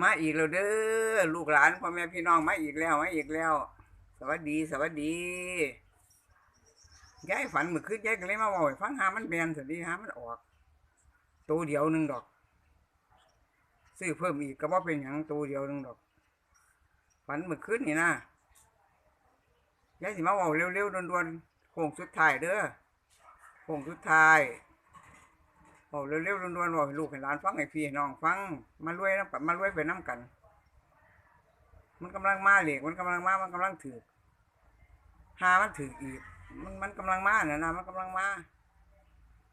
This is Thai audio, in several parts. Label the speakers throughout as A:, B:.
A: มาอีกแล้วเด้อลูกหลานพ่อแม่พี่น้องมาอีกแล้วมาอีกแล้ว สวัสดีสวัสดียายฝันเมื่อคืนยายก็เลยมาบอกฟังหามันแบนสวัสดีหามันออกตัวเดียวหนึ่งดอก ซื้อเพิ่มอีกก็ว่าเป็นอย่างตัวเดียวหนึ่งดอก ฝันเมื่อคืนนี่นะยายสิมาบอกเร็วๆด่วนๆโค้งสุดท้ายเด้อโค้งสุดท้าย บอกเร็วๆด่วนๆบอกลูกให้หลานฟังให้พี่น้องฟังมารวยน้ำกันมารวยไปน้ำกัน มันกำลังมาเหล็กมันกำลังมามันกำลังถือหามันถืออีก มันมันกำลังมาน่ะนะมันกำลังมา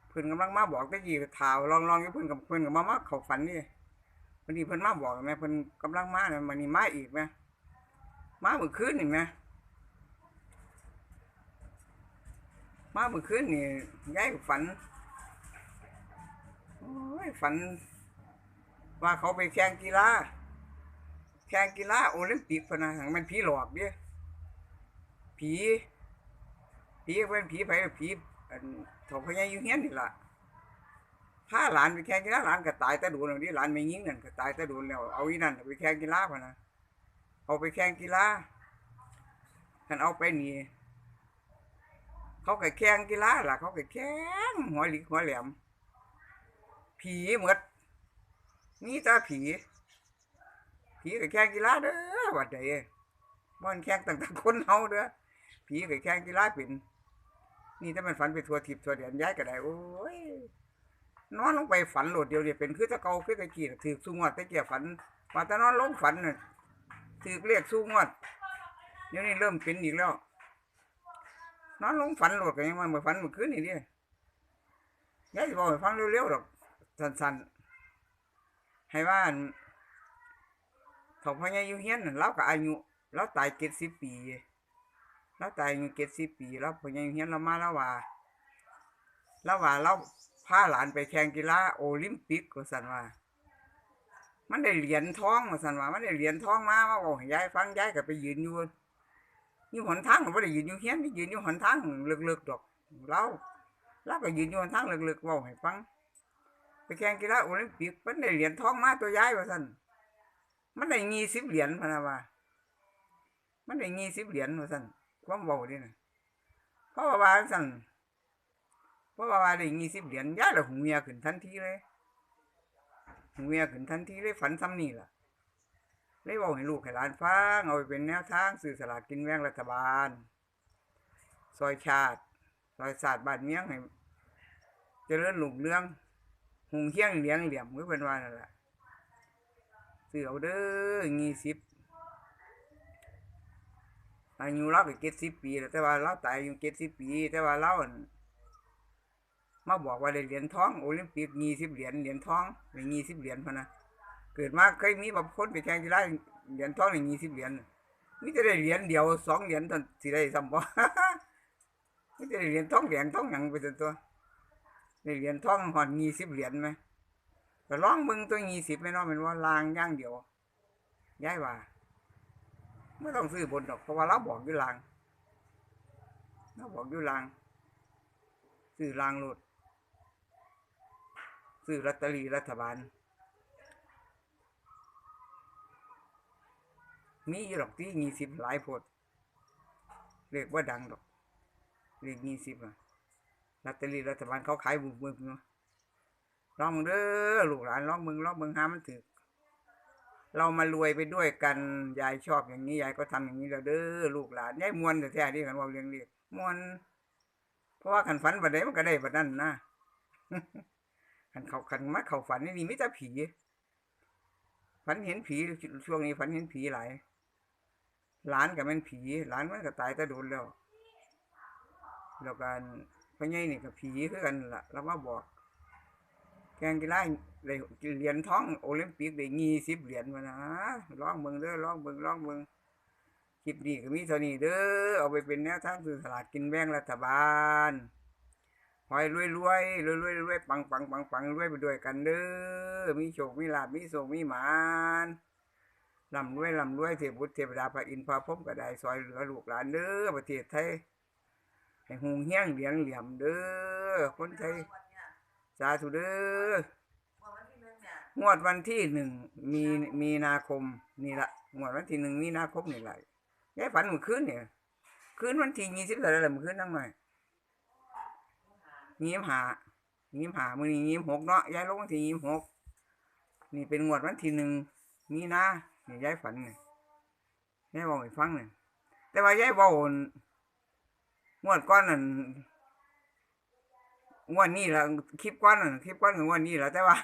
A: เพิ่อนกำลังมาบอกตะกี้ข่าวลองลองยู่เพิ่อนกับเพิ่อนกับมามาเขาฝันนี่วันนี้เพิ่อนมาบอกแม่เพิ่อนกำลังมาเนี่ยมันนี่มาอีกไหมมาเมื่อคืนนี่ไหมมาเมื่อคืนนี่ยายฝัน ฝัน ว่าเขาไปแข่งกีฬาแข่งกีฬาโอลิมปิกพนะหังมันผีหลอกเด้ผี ผีเป็นผีไผผีถาพญาอยู่เฮียนนี่ล่ะพาหลานไปแข่งกีฬาหลานก็ตายแต่โดนนี่หลานไม่ยิงนั่นก็ตายแต่โดนแล้วเอาอีนั่นไปแข่งกีฬาพนะเอาไปแข่งกีฬาคันเอาไปนี่เขาก็แข่งกีฬาล่ะ เขาก็แข่งหัวหลิกหัวแหลม ผีหมดนี่ตาผี ผีก็แข่งกีฬาเด้อวัดใดบ่อนแข่งต่างๆคนเฮาเด้อผีก็แข่งกีฬาเป็นนี่ถ้ามันฝันไปทัวทิพย์ทัวเดียนย้ายก็ได้โอ้ยนอนลงไปฝันโหลดเดียวเนี่ยเป็นคือตะเกาคือตะกี้ถือสูงวดตะเกียฝันว่าแต่นอนลงฝันน่ะถือเรียกสูงวดเดี๋ยวนี้เริ่มเป็นอีกแล้ว นอนลงฝันโหลดก็ยังมาเมื่อฝันเมื่อคืนนี่เดิยายจะบอกให้ฟังเร็วๆหรอก สั้นๆ ให้ว่าอั่นเขาพญายุเฮียนนั่นเราก็อายุเราตายเจ็ดสิบปีเราตายอายุเจ็ดสิบปีเราพญายุเฮียนเรามาแล้วว่าเราว่าเราพาหลานไปแข่งกีฬาโอลิมปิกก็สันว่า มันได้เหรียญทองว่าสันว่ามันได้เหรียญทองมาว่าบอกยายฟังยายก็ไปยืนอยู่อยู่หนทางไม่ได้ยืนอยู่เฮียนยืนอยู่หนทางเลึกๆดอกเราเราก็ยืนอยู่หนทางเลึกๆว่าให้ฟัง ไปแข่งกีฬาโอลิมปิกมันได้เหรียญทองมาตัวย้ายว่าซั่นมันได้ยี่สิบเหรียญพนะว่ามันได้ยี่สิบเหรียญว่าซั่นความเบาดินะเพราะว่าว่าซั่นเพราะว่าว่าได้ยี่สิบเหรียญย้ายและหูเมียขึ้นทันทีเลยหูเมียขึ้นทันทีเลยฝันซ้ำนี่ล่ะเลยบอกให้ลูกให้หลานฟังเอาไปเป็นแนวทางสื่อสลากกินแบ่งรัฐบาล ซอยชาติ ซอยศาสตร์บ้านเมียงให้เจริญหลุงเรื่อง หุงเคียงเลี้ยงเหลี่ยมก็เป็นว่านั่นแหละซื้อเด้อยี่สิบอายุเราก็เจ็ดสิบปีแล้วแต่ว่าเราตายอายุเจ็ดสิบปี แต่ว่าเราอั่นมาบอกว่าได้เหรียญทองโอลิมปิกยี่สิบเหรียญเหรียญทองได้ยี่สิบเหรียญพะนะเกิดมาเคยมีบางคนไปแข่งกีฬาเหรียญทองได้ยี่สิบเหรียญมิจะได้เหรียญเดียวสองเหรียญตอนสิได้ซ้ำบ่มิจะได้เหรียญทองเหรียญทองหยังไปตัวตัว ได้เหรียญทองหอนยี่สิบเหรียญไหมก็ร้องมึงตัวยี่สิบไม่น้อยเป็นว่าลางย่างเดียวย้ายว่าไม่ต้องซื้อบนดอกเพราะว่าเราบอกอยู่ลางเราบอกอยู่ลางซื้อลางรถซื้อลอตเตอรี่รัฐบาล มีอยู่ดอกที่ยี่สิบหลายโพดเรียกว่าดังดอกเรียกยี่สิบอะ ลอตเตอรี่รัฐบาลเขาขายบุกบึกเนาะลองมึงเด้อลูกหลานลองมึงลองมึงหามันถือเรามารวยไปด้วยกันยายชอบอย่างนี้ยายก็ทำอย่างนี้แล้วเด้อลูกหลานยายมวนแต่แท้ที่กันว่าเรียงเรียกมวนเพราะว่าขันฝันบัดใดมันก็ได้บัดนั้นนะขันเขาขันมาเขาฝันนี่นี่ไม่แต่ผีฝันเห็นผีช่วงนี้ฝันเห็นผีหลายหลานก็เป็นผีหลานมันก็ตายแต่โดนแล้วแล้วกัน พ่อใหญ่นี่ก็ผีคือกันล่ะเรามาบอกแข่งกีฬาได้เหรียญทองโอลิมปิกได้ยี่สิบเหรียญมานะลองเบิ่งเด้อลองเบิ่งลองเบิ่งคลิปนี้ก็มีเท่านี้เด้อเอาไปเป็นแนวทางซื้อสลากกินแบ่งรัฐบาลหอยรวยรวยรวยรวยรวยปังปังปังปังรวยไปด้วยกันเด้อมีโชคมีลาภมีโชคมีหมานร่ำรวยร่ำรวยเทพบุตรเทพดาพระอินทร์พระพรหมก็ได้ซอยเหลือลูกหลานเด้อประเทศไทย ให้หงเฮี้ยงเหลียงเหลี่ยมเด้อคนไทยสาธุเด้องวดวันที่หนึ่งมีมีนาคมนี่ละงวดวันที่หนึ่งมีนาคมนี่ละยายฝันเมื่อคืนเนี่ยคืนวันที่ยี่สิบอะไรเมื่อคืนนั่งหน่อยยี่สิบห้ายี่สิบห้ามือนี้ยี่สิบหกเนาะยายลงวันที่ยี่สิบหกนี่เป็นงวดวันที่หนึ่งมีนานี่ยายฝันเนี่ยยายบอกให้ฟังเนี่ยแต่ว่ายายบอก งวดก้อนนั่นงวดนี้ละคลิปก้อนนั่นคลิปก้อนของงวดนี้ละแต่ว่า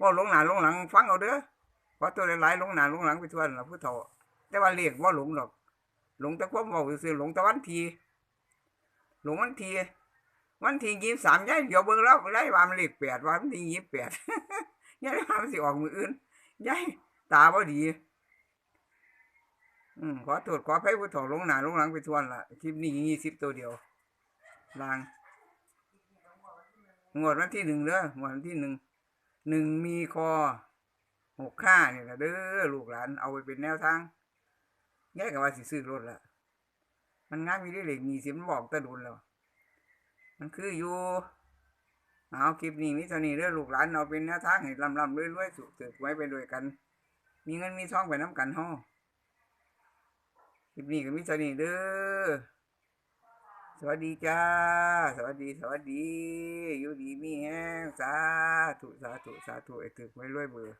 A: ว่าลงหนาลงหลัง ฟังเอาเด้อเพราะตัวหลายๆลงหนาลงหลังไปทวนละผู้เฒ่าแต่ว่าเลขว่าหลงดอก หลงแต่ความเว้าซื่อหลงแต่วันที หลงวันที วันทียี่สามย้ายเดี๋ยวเบิ่งแล้วไล่วามันเลขแปดว่ามันทียี่แปดย้ายวามสิออกมืออื่นย้ายตาบ่ดี อืมขอโทษขออภัยผู้เฒ่าลงหนาลงหลังไปทวนล่ะคลิปนี้ยี่สิบตัวเดียวลางงวดวันที่หนึ่งเด้องวดวันที่หนึ่งหนึ่งมีคอหกข้าเนี่ยนะเด้อลูกหลานเอาไปเป็นแนวทางแยกกับว่าสิซื้อรถละมันง่ายมีได้เลยมีสิมันบอกตะดุนแล้ว มันคืออยู่เอาคลิปนี้มิเท่านี้เด้อลูกหลานเอาเป็นแนวทางให้ลำลำรวยๆสุขเติบไว้ไปด้วยกัน มีเงินมีทองไปน้ำกันห้อ คลิปนี้ก็มิเท่านี้เด้อสวัสดีจ้า สวัสดี สวัสดี อยู่ดีมีแห้งสาธุ สาธุ สาธุไอ้ตึกไว้รวยเบอร์